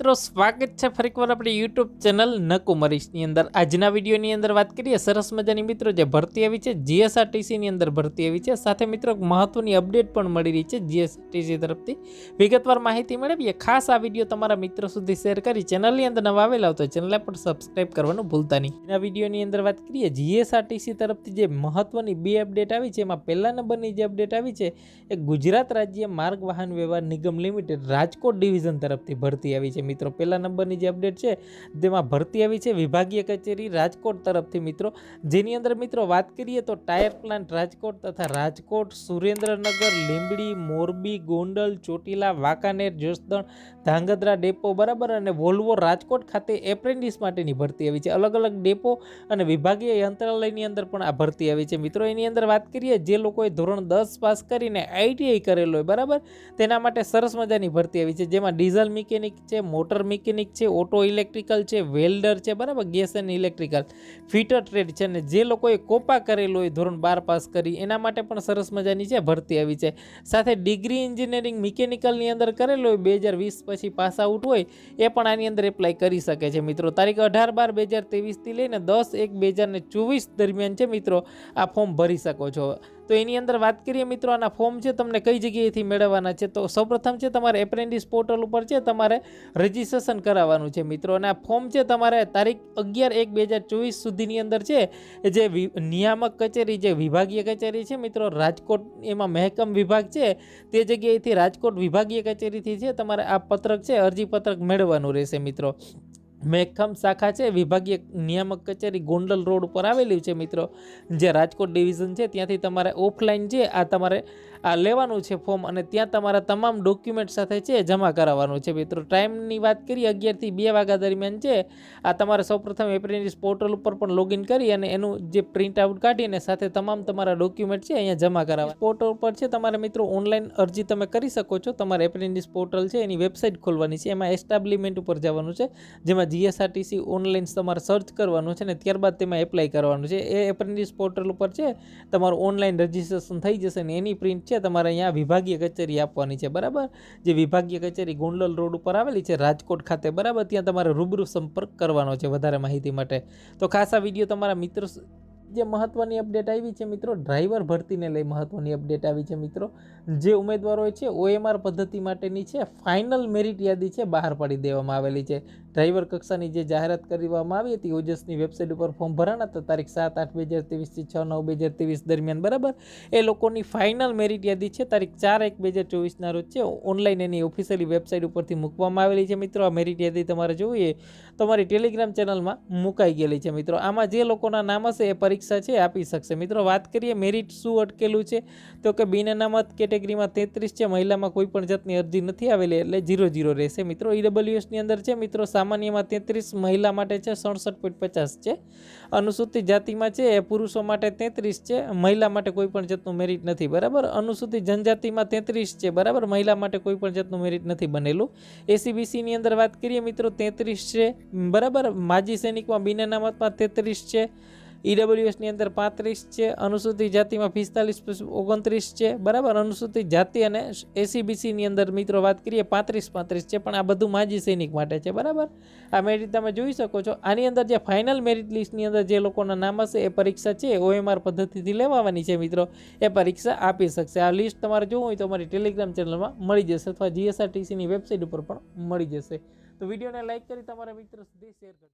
મિત્રો, સ્વાગત છે ફરી એકવાર આપણી યુટ્યુબ ચેનલ નકુમરીશની અંદર. આજના વિડીયોની અંદર વાત કરીએ સરસ મજાની મિત્રો, જે ભરતી આવી છે જીએસઆરટીસીની અંદર ભરતી આવી છે. સાથે મિત્રો મહત્વની અપડેટ પણ મળી રહી છે જીએસઆરટીસી તરફથી. વિગતવાર માહિતી મેળવીએ. ખાસ આ વીડિયો તમારા મિત્રો સુધી શેર કરી ચેનલની અંદર નવા આવેલા હોય તો ચેનલને પણ સબસ્ક્રાઈબ કરવાનું ભૂલતા નહીં. આ વિડીયોની અંદર વાત કરીએ જીએસઆરટીસી તરફથી જે મહત્વની બે અપડેટ આવી છે. એમાં પહેલા નંબરની જે અપડેટ આવી છે, એ ગુજરાત રાજ્ય માર્ગ વાહન વ્યવહાર નિગમ લિમિટેડ રાજકોટ ડિવિઝન તરફથી ભરતી આવી છે. મિત્રો, પહેલા નંબરની જે અપડેટ છે, તેમાં ભરતી આવી છે વિભાગીય કચેરી રાજકોટ તરફથી મિત્રો. જેની અંદર મિત્રો વાત કરીએ તો ટાયર પ્લાન્ટ રાજકોટ તથા રાજકોટ, સુરેન્દ્રનગર, લીંબડી, મોરબી, ગોંડલ, ચોટીલા, વાંકાનેર, જસદણ, ધાંગધ્રા ડેપો બરાબર અને વોલ્વો રાજકોટ ખાતે એપ્રેન્ટિસ માટેની ભરતી આવી છે. અલગ અલગ ડેપો અને વિભાગીય યંત્રાલયની અંદર પણ આ ભરતી આવી છે. મિત્રો, એની અંદર વાત કરીએ, જે લોકોએ ધોરણ દસ પાસ કરીને આઈટીઆઈ કરેલો હોય, બરાબર? તેના માટે સરસ મજાની ભરતી આવી છે, જેમાં ડીઝલ મિકેનિક છે મોટર મિકેનિક છે, ઓટો ઇલેક્ટ્રિકલ છે, વેલ્ડર છે, બરાબર? Gas and electrical. Fitter trade છે અને જે લોકોએ કોપા કરેલો હોય, ધોરણ બાર પાસ કરી, એના માટે પણ સરસ મજાની છે, ભરતી આવી છે. સાથે ડિગ્રી એન્જિનિયરિંગ મિકેનિકલની અંદર કરેલો હોય, બે હજાર વીસ પછી પાસ આઉટ હોય, એ પણ આની અંદર એપ્લાય કરી શકે છે. મિત્રો, તારીખ અઢાર બાર બે હજાર તેવીસથી લઈને દસ એક બે હજાર ચોવીસ દરમિયાન છે, મિત્રો, આ ફોર્મ ભરી શકો છો. તો એની અંદર વાત કરીએ મિત્રો, આના ફોર્મ છે તમને કઈ જગ્યાએથી મેળવવાના છે? તો સૌપ્રથમ છે તમારે એપ્રેન્ટિસ પોર્ટલ ઉપર છે તમારે રજિસ્ટ્રેશન કરાવવાનું છે મિત્રો. અને આ ફોર્મ છે તમારે તારીખ અગિયાર એક બે હજાર ચોવીસ સુધીની અંદર છે જે નિયામક કચેરી જે વિભાગીય કચેરી છે મિત્રો, રાજકોટ એમાં મહેકમ વિભાગ છે, તે જગ્યાએથી રાજકોટ વિભાગીય કચેરીથી છે, તમારે આ પત્રક છે, અરજી પત્રક મેળવવાનું રહેશે મિત્રો. મહેકમ શાખા છે, વિભાગીય નિયામક કચેરી ગોંડલ રોડ ઉપર આવેલી છે મિત્રો. જે રાજકોટ ડિવિઝન છે, ત્યાંથી તમારે ઓફલાઈન છે આ તમારે આ લેવાનું છે ફોર્મ અને ત્યાં તમારા તમામ ડોક્યુમેન્ટ સાથે છે, જમા કરાવવાનું છે મિત્રો. ટાઈમની વાત કરીએ, અગિયારથી બે વાગ્યા દરમિયાન છે. આ તમારે સૌપ્રથમ એપ્રેન્ટિસ પોર્ટલ ઉપર પણ લોગિન કરી અને એનું જે પ્રિન્ટ આઉટ કાઢીને સાથે તમામ તમારા ડોક્યુમેન્ટ છે, અહીંયા જમા કરાવવા. પોર્ટલ ઉપર છે, તમારે મિત્રો ઓનલાઈન અરજી તમે કરી શકો છો. તમારે એપ્રેન્ટિસ પોર્ટલ છે, એની વેબસાઇટ ખોલવાની છે. એમાં એસ્ટાબ્લિમેન્ટ ઉપર જવાનું છે, જેમાં જીએસઆરટીસી ઓનલાઈન તમારે સર્ચ કરવાનું છે ને ત્યારબાદ તેમાં એપ્લાય કરવાનું છે. એ એપ્રેન્ટિસ પોર્ટલ ઉપર છે, તમારું ઓનલાઈન રજિસ્ટ્રેશન થઈ જશે ને એની પ્રિન્ટ છે, તમારે અહીંયા વિભાગીય કચેરી આપવાની છે, બરાબર? જે વિભાગીય કચેરી ગોંડલ રોડ ઉપર આવેલી છે, રાજકોટ ખાતે, બરાબર? ત્યાં તમારે રૂબરૂ સંપર્ક કરવાનો છે વધારે માહિતી માટે. તો ખાસ વીડિયો તમારા મિત્રો જે મહત્ત્વની અપડેટ આવી છે મિત્રો ડ્રાઈવર ભરતીને લઈ મહત્ત્વની અપડેટ આવી છે મિત્રો. જે ઉમેદવારો છે ઓએમઆર પદ્ધતિ માટેની છે ફાઇનલ મેરિટ યાદી છે બહાર પાડી દેવામાં આવેલી છે. ડ્રાઈવર કક્ષાની જે જાહેરાત કરવામાં આવી હતી, ઓજસની વેબસાઇટ ઉપર ફોર્મ ભરાણા હતા. તારીખ સાત આઠ બે હજાર ત્રેવીસથી છ નવ બે હજાર ત્રેવીસ દરમિયાન, બરાબર? એ લોકોની ફાઇનલ મેરિટ યાદી છે. તારીખ ચાર એક બે હજાર ચોવીસના રોજ છે. ઓનલાઈન એની ઓફિશિયલી વેબસાઇટ ઉપરથી મૂકવામાં આવેલી છે મિત્રો. આ મેરિટ યાદી તમારે જોઈએ તો અમારી ટેલિગ્રામ ચેનલમાં મુકાઈ ગયેલી છે મિત્રો. આમાં જે લોકોના નામ હશે એ પરીક્ષા છે આપી શકશે. મિત્રો, વાત કરીએ મેરિટ શું અટકેલું છે? તો કે બિન અનામત કેટેગરીમાં તેત્રીસ છે. મહિલામાં કોઈ પણ જાતની અરજી નથી આવેલી એટલે જીરો જીરો રહેશે. મિત્રો ઈડબ્લ્યુએસની અંદર છે. મિત્રો સામાન્યમાં તેત્રીસ મહિલા માટે છે, સડસઠ પોઈન્ટ પચાસ છે. અનુસૂચિત જાતિમાં છે, એ પુરુષો માટે તેત્રીસ છે, મહિલા માટે કોઈ પણ જાતનું મેરિટ નથી, બરાબર? અનુસૂચિત જનજાતિમાં તેત્રીસ છે, બરાબર? મહિલા માટે કોઈ પણ જાતનું મેરિટ નથી બનેલું. એસીબીસીની અંદર વાત કરીએ મિત્રો, તેત્રીસ છે, બરાબર? માજી સૈનિકમાં બિન અનામતમાં તેત્રીસ છે ઈડબ્લ્યુએસની અંદર પાંત્રીસ છે, અનુસૂચિત જાતિમાં પિસ્તાલીસ ઓગણત્રીસ છે, બરાબર? અનુસૂચિત જાતિ અને એસીબીસીની અંદર મિત્રો વાત કરીએ, પાંત્રીસ પાંત્રીસ છે, પણ આ બધું માજી સૈનિક માટે છે, બરાબર? આ મેરિટ તમે જોઈ શકો છો. આની અંદર જે ફાઇનલ મેરિટ લિસ્ટની અંદર જે લોકોના નામ હશે, એ પરીક્ષા છે ઓએમઆર પદ્ધતિથી લેવાની છે મિત્રો. એ પરીક્ષા આપી શકશે. આ લિસ્ટ તમારે જોવું હોય તો અમારી ટેલિગ્રામ ચેનલમાં મળી જશે અથવા જીએસઆરટીસીની વેબસાઇટ ઉપર પણ મળી જશે. તો વિડીયોને લાઇક કરી, તમારા મિત્રો સુધી શેર કરજો.